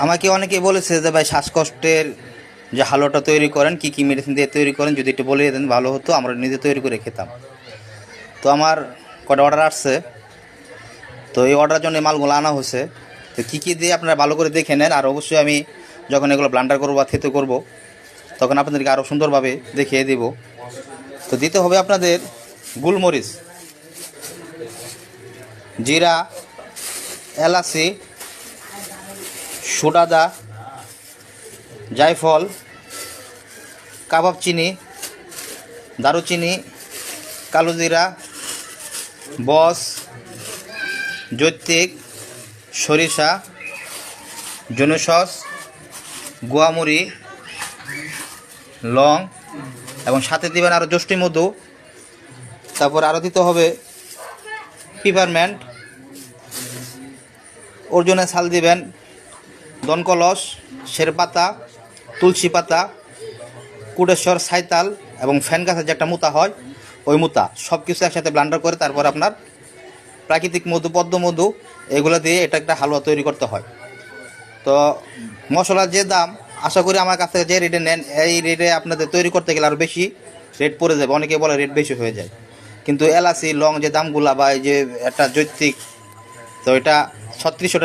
আমাকে অনেকে বলেছে যে, ভাই, শ্বাসকষ্টের যে হালুয়াটা তৈরি করেন, কি কি মেডিসিন দিয়ে তৈরি করেন, যদি একটু বলে দেন ভালো হতো, আমরা নিজে তৈরি করে খেতাম। তো আমার কটা অর্ডার আসছে। তো এই অর্ডারের জন্য মালগুলো আনা হয়েছে। তো কী কী দিয়ে আপনারা ভালো করে দেখে নেন, আর অবশ্যই আমি যখন এগুলো ব্লান্ডার করব বা থেতো করব, তখন আপনাদেরকে আরও সুন্দরভাবে দেখিয়ে দিব। তো দিতে হবে আপনাদের গুলমরিচ, জিরা, এলাচি সুডাদা, জায়ফল, কাবাব চিনি, দারুচিনি কালো জিরা বস জৈত্রিক সরিষা জনসস গুয়ামুড়ি, লং এবং সাথে দিবেন আরও জষ্টি মধু। তারপর আরও দিতে হবে পিপারমেন্ট অর্জুনের সাল দিবেন দনকলস শের পাতা তুলসী পাতা কুটেশ্বর সাইতাল এবং ফ্যান গাছের যে একটা মুতা হয়, ওই মুতা। সব কিছু একসাথে ব্লান্ডার করে তারপর আপনার প্রাকৃতিক মধু, পদ্ম মধু, এগুলো দিয়ে এটা একটা হালুয়া তৈরি করতে হয়। তো মশলার যে দাম, আশা করি আমার কাছ থেকে যে রেটে নেন, এই রেটে আপনাদের তৈরি করতে গেলে আরও বেশি রেট পড়ে যাবে। অনেকে বলে রেট বেশি হয়ে যায়। কিন্তু এলাচি, লং যে দামগুলা বা এই যে একটা জৈত্রিক তো এটা ছত্রিশশো